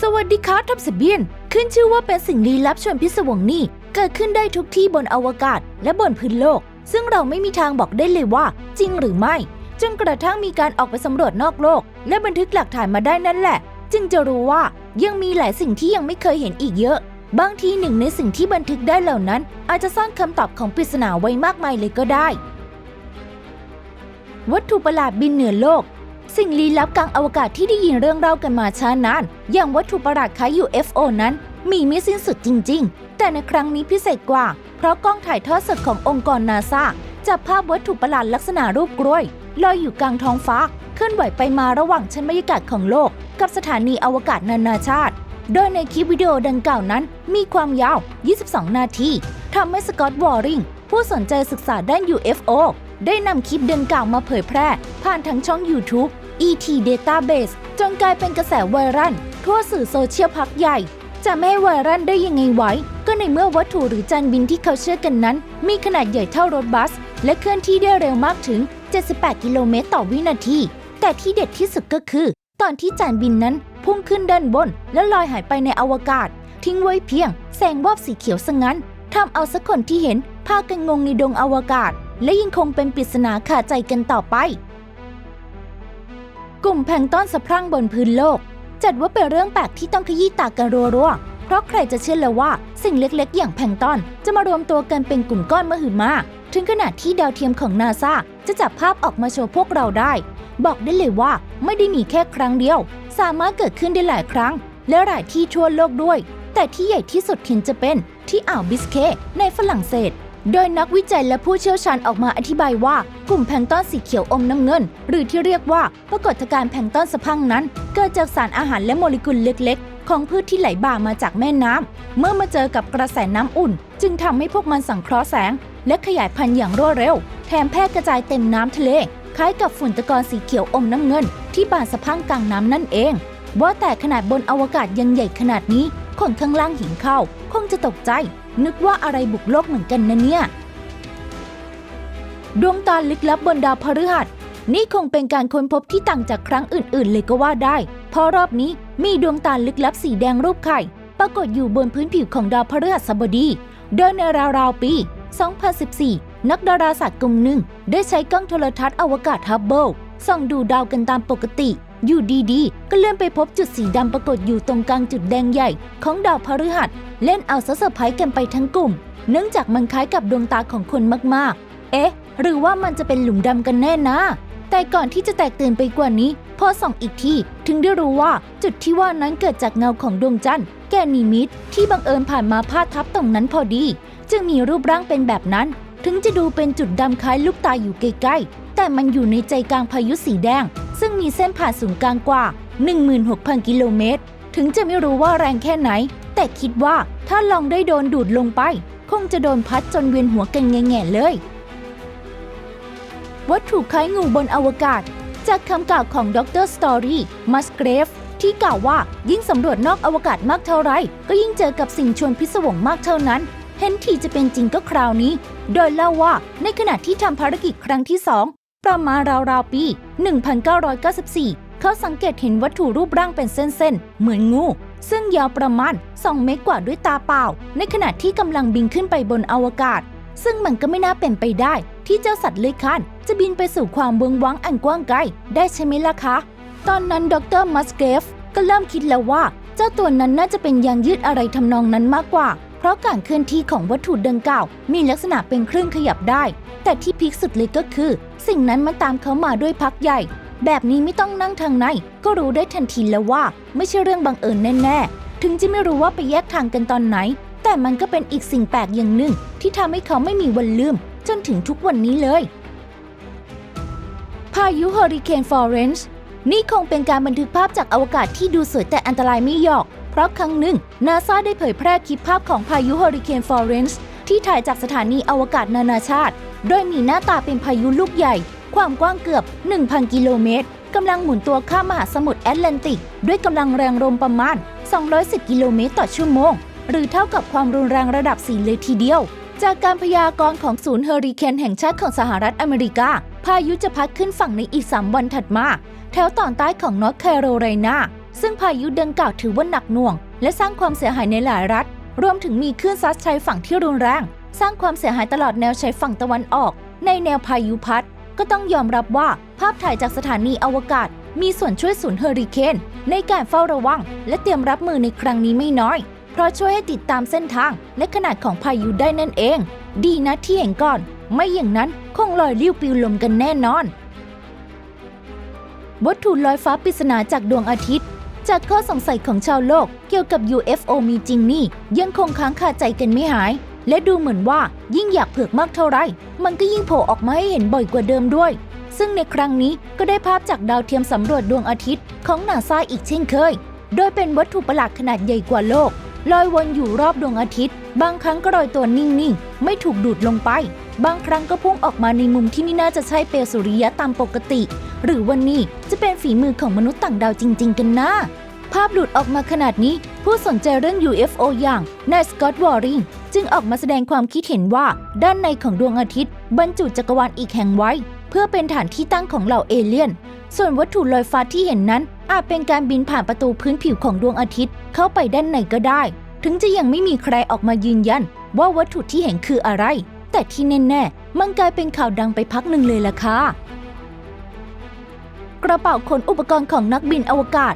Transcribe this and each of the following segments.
สวัสดีครับทับสเบียน ขึ้นชื่อว่าเป็นสิ่งลี้ลับชวนพิศวงนี่ เกิดขึ้นได้ทุกที่บนอวกาศและบนพื้นโลก ซึ่งเราไม่มีทางบอกได้เลยว่า จริงหรือไม่ จนกระทั่งมีการออกไปสำรวจนอกโลก และบันทึกหลักฐานมาได้นั่นแหละ จึงจะรู้ว่ายังมีหลายสิ่งที่ยังไม่เคยเห็นอีกเยอะ บางทีหนึ่งในสิ่งที่บันทึกได้เหล่านั้น อาจจะซ่อนคำตอบของปริศนาไว้มากมายเลยก็ได้ วัตถุประหลาดบินเหนือโลก สิ่งลี้ลับกลางอวกาศที่ได้ยินเรื่องเล่ากันมาช้านาน อย่างวัตถุประหลาดคล้าย UFO นั้น มีไม่สิ้นสุดจริง ๆ แต่ในครั้งนี้พิเศษกว่า เพราะกล้องถ่ายทอดสดขององค์กรนาซาจับภาพวัตถุประหลาดลักษณะรูปกล้วยลอยอยู่กลางท้องฟ้าเคลื่อนไหวไปมาระหว่างชั้นบรรยากาศของโลก กับสถานีอวกาศนานาชาติ โดยในคลิปวิดีโอดังกล่าวนั้น มีความยาว 22 นาทีทำให้สกอตต์วอริงผู้สนใจศึกษาด้าน UFO ได้นำคลิปดังกล่าวมาเผยแพร่ ผ่านทั้งช่อง YouTube ET Database จนกลายเป็นกระแสไวรัลทั่วสื่อโซเชียลพักใหญ่ จะไม่ให้ไวรัลได้ยังไงไว้ ก็ในเมื่อวัตถุหรือจานบินที่เขาเชื่อกันนั้น มีขนาดใหญ่เท่ารถบัส และเคลื่อนที่ได้เร็วมากถึง 78 กิโลเมตรต่อวินาที แต่ที่เด็ดที่สุดก็คือ ตอนที่จานบินนั้นพุ่งขึ้นด้านบน และลอยหายไปในอวกาศ ทิ้งไว้เพียง แสงวาบสีเขียวซะงั้นทำเอาสักคนที่เห็นพากันงงในดงอวกาศ และยังคงเป็นปริศนาขาใจกันต่อไป กลุ่มแพลงต้อนสะพรั่งบนพื้นโลก จัดว่าเป็นเรื่องแปลกที่ต้องขยี้ตากันรัวๆ เพราะใครจะเชื่อเลยว่าสิ่งเล็กๆ อย่างแพลงต้อนจะมารวมตัวกันเป็นกลุ่มก้อนมหึมาถึงขนาดที่ดาวเทียมของนาซาจะจับภาพออกมาโชว์พวกเราได้ บอกได้เลยว่าไม่ได้มีแค่ครั้งเดียว สามารถเกิดขึ้นได้หลายครั้ง และหลายที่ทั่วโลกด้วย แต่ที่ใหญ่ที่สุดเห็นจะเป็นที่อ่าวบิสเคในฝรั่งเศส โดยนักวิจัยและผู้เชี่ยวชาญออกมาอธิบายว่า กลุ่มแพลงต้อนสีเขียวอมน้ำเงิน หรือที่เรียกว่าปรากฏการณ์แพลงต้อนสะพังนั้น เกิดจากสารอาหารและโมเลกุลเล็กๆ ของพืชที่ไหลบ่ามาจากแม่น้ำ เมื่อมาเจอกับกระแสน้ำอุ่น จึงทำให้พวกมันสังเคราะห์แสง และขยายพันธุ์อย่างรวดเร็ว แถมแพร่กระจายเต็มน้ำทะเล คล้ายกับฝุ่นตะกอนสีเขียวอมน้ำเงิน ที่บานสะพังกลางน้ำนั่นเอง ว่าแต่ขนาดบนอวกาศยังใหญ่ขนาดนี้คนข้างล่างห็นเข้า คงจะตกใจ นึกว่าอะไรบุกโลกเหมือนกันนะเนี่ย ดวงตาลึกลับบนดาวพฤหัส นี่คงเป็นการค้นพบที่ต่างจากครั้งอื่นๆ เลยก็ว่าได้ เพราะรอบนี้มีดวงตาลึกลับสีแดงรูปไข่ ปรากฏอยู่บนพื้นผิวของดาวพฤหัสบดี โดยในราวๆปี 2014 นักดาราศาสตร์กลุ่มหนึ่ง ได้ใช้กล้องโทรทัศน์อวกาศฮับเบิล ส่องดูดาวกันตามปกติ อยู่ดีๆ ก็เลื่อนไปพบจุดสีดำปรากฏอยู่ตรงกลางจุดแดงใหญ่ ของดาวพฤหัส เล่นเอาซะเซอร์ไพรส์กันไปทั้งกลุ่ม เนื่องจากมันคล้ายกับดวงตาของคนมากๆ เอ๊ะ หรือว่ามันจะเป็นหลุมดำกันแน่นะ แต่ก่อนที่จะแตกตื่นไปกว่านี้ พอส่องอีกที ถึงได้รู้ว่าจุดที่ว่านั้นเกิดจากเงาของดวงจันทร์แกนิมิดที่บังเอิญผ่านมาพาดทับตรงนั้นพอดี จึงมีรูปร่างเป็นแบบนั้น ถึงจะดูเป็นจุดดำคล้ายลูกตาอยู่ใกล้ๆ แต่มันอยู่ในใจกลางพายุสีแดง ซึ่งมีเส้นผ่านศูนย์กลางกว่า 16,000 กิโลเมตร ถึงจะไม่รู้ว่าแรงแค่ไหน แต่คิดว่าถ้าลองได้โดนดูดลงไป คงจะโดนพัดจนเวียนหัวกันแง่ๆเลย วัตถุคล้ายงูบนอวกาศ จากคำกล่าวของดรสตอรี่มัสเกรฟที่กล่าวว่ายิ่งสำรวจนอกอวกาศมากเท่าไร ก็ยิ่งเจอกับสิ่งชวนพิศวงมากเท่านั้นเห็นทีจะเป็นจริงก็คราวนี้ โดยเล่าว่าในขณะที่ทำภารกิจครั้งที่2 ประมาณราวๆปี 1994 เขาสังเกตเห็นวัตถุรูปร่างเป็นเส้นๆ เหมือนงู ซึ่งยาวประมาณ 2 เมตรกว่าด้วยตาเปล่า ในขณะที่กำลังบินขึ้นไปบนอวกาศ ซึ่งมันก็ไม่น่าเป็นไปได้ ที่เจ้าสัตว์เลื้อยคลานจะบินไปสู่ความเบืองวังอันกว้างไกลได้ใช่ไหมล่ะคะ ตอนนั้นดรมัสเกฟก็เริ่มคิดแล้วว่า เจ้าตัวนั้นน่าจะเป็นยางยืดอะไรทำนองนั้นมากกว่า ราะการเคลื่อนที่ของวัตถุดังกล่าว มีลักษณะเป็นคลื่นขยับได้ แต่ที่พีคสุดเลยก็คือ สิ่งนั้นมันตามเขามาด้วยพักใหญ่ แบบนี้ไม่ต้องนั่งทางใน ก็รู้ได้ทันทีแล้วว่า ไม่ใช่เรื่องบังเอิญแน่ๆ ถึงจะไม่รู้ว่าไปแยกทางกันตอนไหน แต่มันก็เป็นอีกสิ่งแปลกอย่างหนึ่ง ที่ทำให้เขาไม่มีวันลืม จนถึงทุกวันนี้เลย พายุเฮอริเคนฟลอเรนซ์นี่คงเป็นการบันทึกภาพจากอวกาศที่ดูสวยแต่อันตรายไม่หยอก เพราะครั้งหนึ่งนาซาได้เผยแพร่คลิปภาพของพายุเฮอริเคนฟลอเรนซ์ที่ถ่ายจากสถานีอวกาศนานาชาติ โดยมีหน้าตาเป็นพายุลูกใหญ่ ความกว้างเกือบ 1,000 กิโลเมตรกำลังหมุนตัวข้ามมหาสมุทรแอตแลนติก ด้วยกำลังแรงลมประมาณ 210 กิโลเมตรต่อชั่วโมง หรือเท่ากับความรุนแรงระดับ 4 เลยทีเดียว จากการพยากรณ์ของศูนย์เฮอริเคนแห่งชาติของสหรัฐอเมริกา พายุจะพัดขึ้นฝั่งในอีก 3 วันถัดมา แถวตอนใต้ของนอร์ทแคโรไลนา ซึ่งพายุดังกล่าวถือว่าหนักหน่วง และสร้างความเสียหายในหลายรัฐ รวมถึงมีคลื่นซัดชายฝั่งที่รุนแรง สร้างความเสียหายตลอดแนวชายฝั่งตะวันออก ในแนวพายุพัด ก็ต้องยอมรับว่าภาพถ่ายจากสถานีอวกาศ มีส่วนช่วยศูนย์เฮอริเคนในการเฝ้าระวัง และเตรียมรับมือในครั้งนี้ไม่น้อย เพราะช่วยให้ติดตามเส้นทาง และขนาดของพายุได้นั่นเอง ดีนะที่เห็นก่อน ไม่อย่างนั้นคงลอยลิ้วปลิวลมกันแน่นอนวัตถุลอยฟ้าปริศนาจากดวงอาทิตย์ จากข้อสงสัยของชาวโลกเกี่ยวกับ UFO มีจริงนี่ ยังคงค้างคาใจกันไม่หาย และดูเหมือนว่ายิ่งอยากเผือกมากเท่าไร มันก็ยิ่งโผล่ออกมาให้เห็นบ่อยกว่าเดิมด้วย ซึ่งในครั้งนี้ก็ได้ภาพจากดาวเทียมสำรวจดวงอาทิตย์ของนาซาอีกเช่นเคย โดยเป็นวัตถุประหลาดขนาดใหญ่กว่าโลกลอยวนอยู่รอบดวงอาทิตย์ บางครั้งก็ลอยตัวนิ่งๆ ไม่ถูกดูดลงไป บางครั้งก็พุ่งออกมาในมุมที่ไม่น่าจะใช่เปลวสุริยะตามปกติ หรือวันนี้จะเป็นฝีมือของมนุษย์ต่างดาวจริง ๆ กันนะภาพหลุดออกมาขนาดนี้ ผู้สนใจเรื่อง UFO อย่างนายสกอตต์วอริงจึงออกมาแสดงความคิดเห็นว่า ด้านในของดวงอาทิตย์ บรรจุจักรวาลอีกแห่งไว้ เพื่อเป็นฐานที่ตั้งของเหล่าเอเลี่ยน ส่วนวัตถุลอยฟ้าที่เห็นนั้น อาจเป็นการบินผ่านประตูพื้นผิวของดวงอาทิตย์ เข้าไปด้านในก็ได้ ถึงจะยังไม่มีใครออกมายืนยัน ว่าวัตถุที่เห็นคืออะไร แต่ที่แน่ๆมันกลายเป็นข่าวดังไปพักหนึ่งเลยล่ะค่ะ กระเป๋าขนอุปกรณ์ของนักบินอวกาศ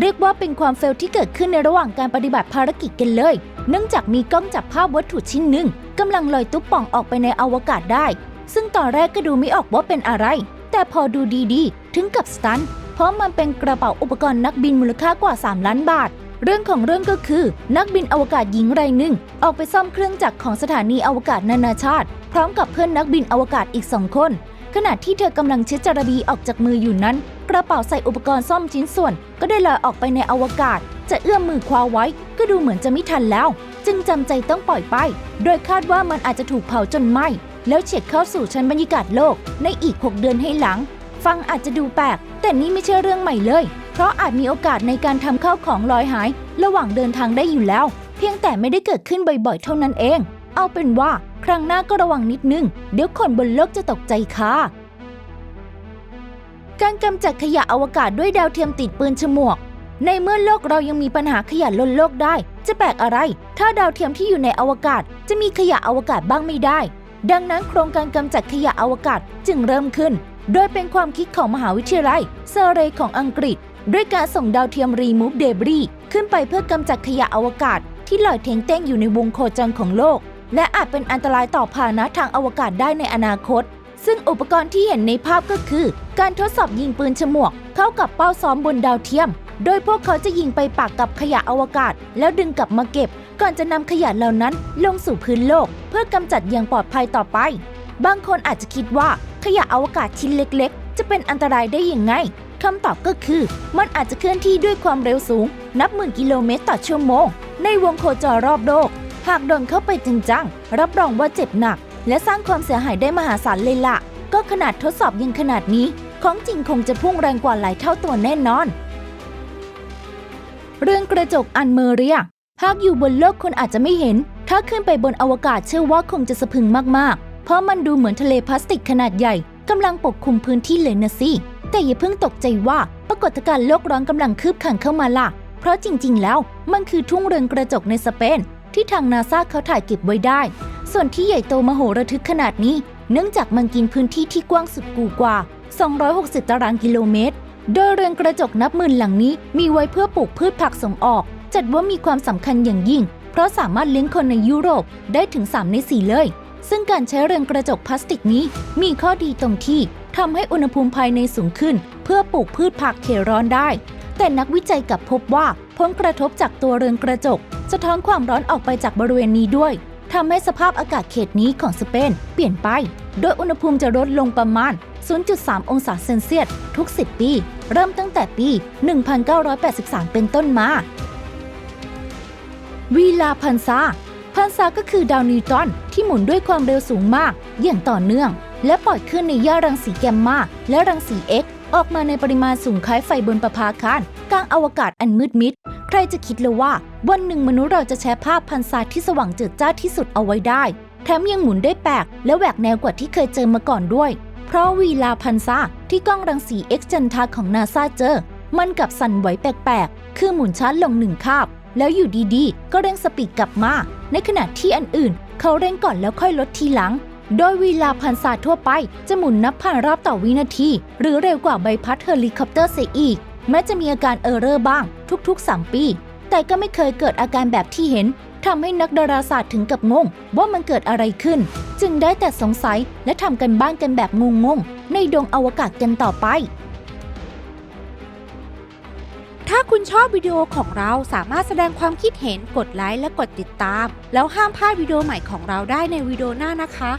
เรียกว่าเป็นความเฟลที่เกิดขึ้นในระหว่างการปฏิบัติภารกิจกันเลย เนื่องจากมีกล้องจับภาพวัตถุชิ้นหนึ่งกำลังลอยตุ๊บป่องออกไปในอวกาศได้ ซึ่งตอนแรกก็ดูไม่ออกว่าเป็นอะไร แต่พอดูดีๆ ถึงกับสตันเพราะมันเป็นกระเป๋าอุปกรณ์นักบินมูลค่ากว่า 3 ล้านบาทเรื่องของเรื่องก็คือ นักบินอวกาศหญิงรายหนึ่ง ออกไปซ่อมเครื่องจักรของสถานีอวกาศนานาชาติ พร้อมกับเพื่อนนักบินอวกาศอีกสองคน ขณะที่เธอกำลังเช็ดจระบีออกจากมืออยู่นั้น กระเป๋าใส่อุปกรณ์ซ่อมชิ้นส่วน ก็ได้ลอยออกไปในอวกาศ จะเอื้อมมือคว้าไว้ ก็ดูเหมือนจะไม่ทันแล้ว จึงจำใจต้องปล่อยไป โดยคาดว่ามันอาจจะถูกเผาจนไหม้แล้วเฉียดเข้าสู่ชั้นบรรยากาศโลกในอีก 6 เดือนให้หลัง ฟังอาจจะดูแปลก แต่นี่ไม่ใช่เรื่องใหม่เลย เพราะอาจมีโอกาสในการทำข้าวของลอยหาย ระหว่างเดินทางได้อยู่แล้ว เพียงแต่ไม่ได้เกิดขึ้นบ่อยๆ เท่านั้นเอง เอาเป็นว่า ครั้งหน้าก็ระวังนิดนึง เดี๋ยวคนบนโลกจะตกใจค่ะ การกำจัดขยะอวกาศด้วยดาวเทียมติดปืนฉมวก ในเมื่อโลกเรายังมีปัญหาขยะล้นโลกได้ จะแปลกอะไร ถ้าดาวเทียมที่อยู่ในอวกาศ จะมีขยะอวกาศบ้างไม่ได้ ดังนั้นโครงการกำจัดขยะอวกาศจึงเริ่มขึ้น โดยเป็นความคิดของมหาวิทยาลัยเซเรย์ของอังกฤษ ด้วยการส่งดาวเทียมรีมูฟเดบรีขึ้นไปเพื่อกำจัดขยะอวกาศที่ลอยเทงเต้งอยู่ในวงโคจรของโลก และอาจเป็นอันตรายต่อพาหนะทางอวกาศได้ในอนาคต ซึ่งอุปกรณ์ที่เห็นในภาพก็คือ การทดสอบยิงปืนฉมวก เข้ากับเป้าซ้อมบนดาวเทียม โดยพวกเขาจะยิงไปปากกับขยะอวกาศ แล้วดึงกลับมาเก็บ ก่อนจะนำขยะเหล่านั้นลงสู่พื้นโลก เพื่อกำจัดอย่างปลอดภัยต่อไป บางคนอาจจะคิดว่าขยะอวกาศชิ้นเล็ก ๆ จะเป็นอันตรายได้ยังไงคำตอบก็คือ มันอาจจะเคลื่อนที่ด้วยความเร็วสูง นับหมื่นกิโลเมตรต่อชั่วโมง ในวงโคจรรอบโลก หากโดนเข้าไปจริงจังรับรองว่าเจ็บหนัก และสร้างความเสียหายได้มหาศาลเลยล่ะ ก็ขนาดทดสอบยังขนาดนี้ ของจริงคงจะพุ่งแรงกว่าหลายเท่าตัวแน่นอน เรื่องกระจกอันเมเรียหากอยู่บนโลกคนอาจจะไม่เห็น ถ้าขึ้นไปบนอวกาศเชื่อว่าคงจะสะพึงมากๆ เพราะมันดูเหมือนทะเลพลาสติกขนาดใหญ่กำลังปกคลุมพื้นที่เลยนะสิ แต่อย่าเพิ่งตกใจว่าปรากฏการณ์โลกร้อนกำลังคืบคลานเข้ามาล่ะ เพราะจริง ๆ แล้วมันคือทุ่งเรือนกระจกในสเปน ที่ทางนาซาเขาถ่ายเก็บไว้ได้ ส่วนที่ใหญ่โตมโหระทึกขนาดนี้ เนื่องจากมันกินพื้นที่ที่กว้างสุดกูกว่า 260 ตารางกิโลเมตร โดยเรือนกระจกนับหมื่นหลังนี้มีไว้เพื่อปลูกพืชผักส่งออก จัดว่ามีความสำคัญอย่างยิ่ง เพราะสามารถเลี้ยงคนในยุโรปได้ถึง 3 ใน 4 เลย ซึ่งการใช้เรือนกระจกพลาสติกนี้ มีข้อดีตรงที่ทำให้อุณหภูมิภายในสูงขึ้น เพื่อปลูกพืชผักเขร้อนได้ แต่นักวิจัยกลับพบว่าผลกระทบจากตัวเรือนกระจก สะท้อนความร้อนออกไปจากบริเวณนี้ด้วยทำให้สภาพอากาศเขตนี้ของสเปนเปลี่ยนไป โดยอุณหภูมิจะลดลงประมาณ 0.3 องศาเซนเซียสทุก 10 ปี เริ่มตั้งแต่ปี 1983 เป็นต้นมาวีลาพันซาพันซาก็คือดาวนิวตันที่หมุนด้วยความเร็วสูงมาก อย่างต่อเนื่อง และปล่อยขึ้นในย่ารังสีแกมมาและรังสี X อ ออกมาในปริมาณสูงคล้ายไฟบนประภาคารกลางอวกาศอันมืดมิด ใครจะคิดเลยว่า วันหนึ่งมนุษย์เราจะแชร์ภาพพันซาที่สว่างเจิดจ้าที่สุดเอาไว้ได้ แถมยังหมุนได้แปลกและแหวกแนวกว่าที่เคยเจอมาก่อนด้วย เพราะวีลาพันซาที่กล้องรังสี X จันทาของนาซาเจอ มันกลับสั่นไหวแปลกๆ คือหมุนช้าลงหนึ่งคาบ แล้วอยู่ดีๆ ก็เร่งสปีดกลับมา ในขณะที่อันอื่น เขาเร่งก่อนแล้วค่อยลดทีหลัง โดยเวลาพันศาสตร์ทั่วไปจะหมุนนับพันรอบต่อวินาที หรือเร็วกว่าใบพัดเฮลิคอปเตอร์เสียอีก แม้จะมีอาการเออร์เรอร์บ้าง ทุกๆ 3 ปี แต่ก็ไม่เคยเกิดอาการแบบที่เห็นทำให้นักดาราศาสตร์ถึงกับงง ว่ามันเกิดอะไรขึ้น จึงได้แต่สงสัยและทำกันบ้านกันแบบงงๆ ในดวงอวกาศกันต่อไป ถ้าคุณชอบวิดีโอของเราสามารถแสดงความคิดเห็นกดไลค์และกดติดตาม แล้วห้ามพลาดวิดีโอใหม่ของเราได้ในวิดีโอหน้านะคะ